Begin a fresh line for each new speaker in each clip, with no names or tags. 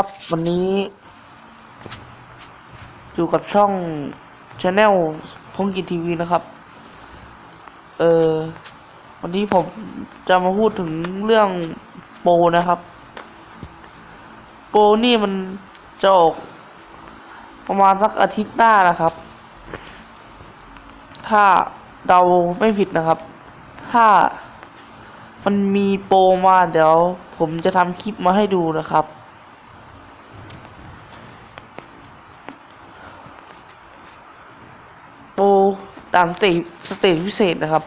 ครับ วันนี้ อยู่กับช่องช anel พงกิจทีวีนะครับ เออวันนี้ผมจะมาพูดถึงเรื่องโปนะครับ โปนี่มันจะออกประมาณสักอาทิตย์หน้านะครับ ถ้าเดาไม่ผิดนะครับ ถ้ามันมีโปรมาเดี๋ยวผมจะทำคลิปมาให้ดูนะครับ โปร ด่านสเตจสเตจพิเศษนะครับ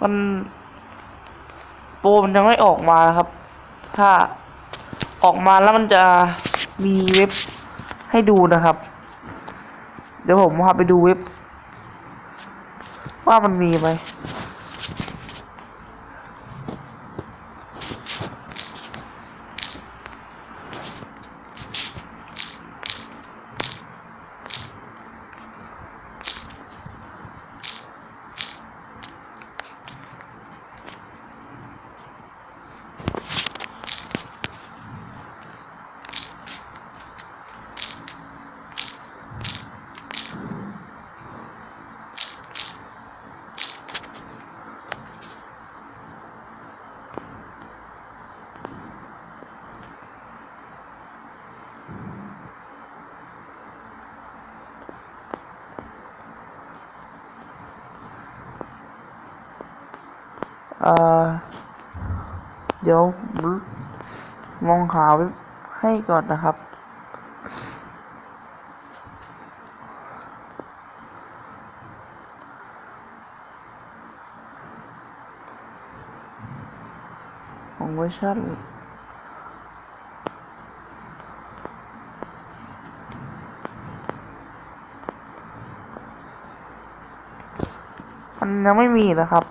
มันโปรมันยังไม่ออกมานะครับ ถ้าออกมาแล้วมันจะมีเว็บให้ดูนะครับ เดี๋ยวผมพาไปดูเว็บ ว่ามันมีไหม เอ่อเดี๋ยวมองหาเว็บให้ก่อนนะครับ ของเวอร์ชันมันยังไม่มีนะครับ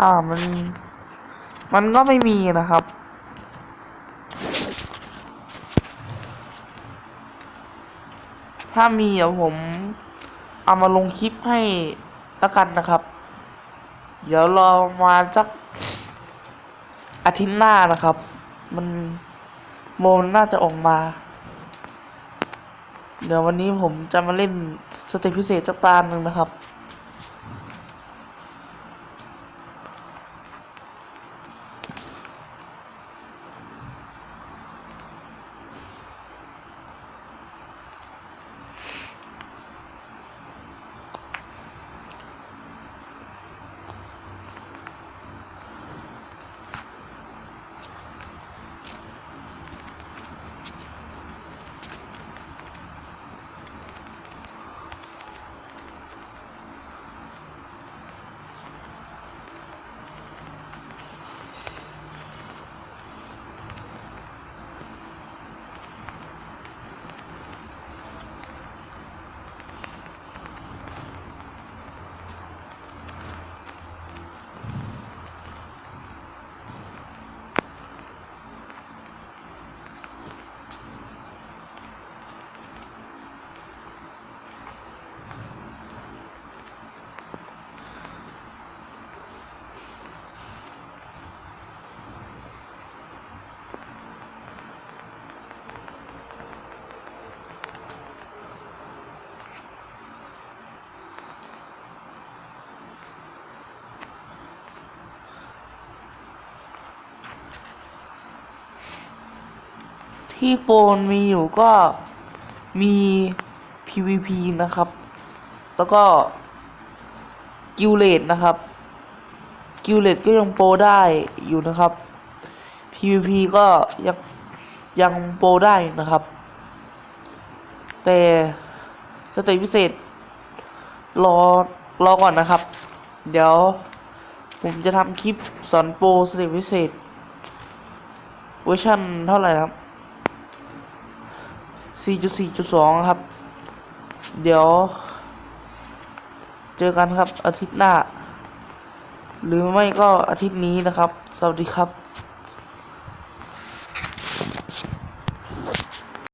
อ่ามัน มันก็ไม่มีนะครับ ถ้ามีเดี๋ยวผม เอามาลงคลิปให้แล้วกันนะครับ เดี๋ยวรอมาสักอาทิตย์หน้านะครับ มันโมนน่าจะออกมา เดี๋ยววันนี้ผมจะมาเล่นสเตจพิเศษสักตาหนึ่งนะครับ ที่โฟนมีอยู่ก็มี PVP นะครับ แล้วก็กิลเลตนะครับ กิลเลตก็ยังโปรได้อยู่นะครับ PVP ก็ยังยังโปรได้นะครับ แต่สเตจพิเศษรอรอก่อนนะครับ เดี๋ยวผมจะทำคลิปสอนโปรสเตจพิเศษเวอร์ชันเท่าไหร่นะครับ 4.4.2 ครับ เดี๋ยว เจอกันครับอาทิตย์หน้า หรือไม่ก็อาทิตย์นี้นะครับ สวัสดีครับ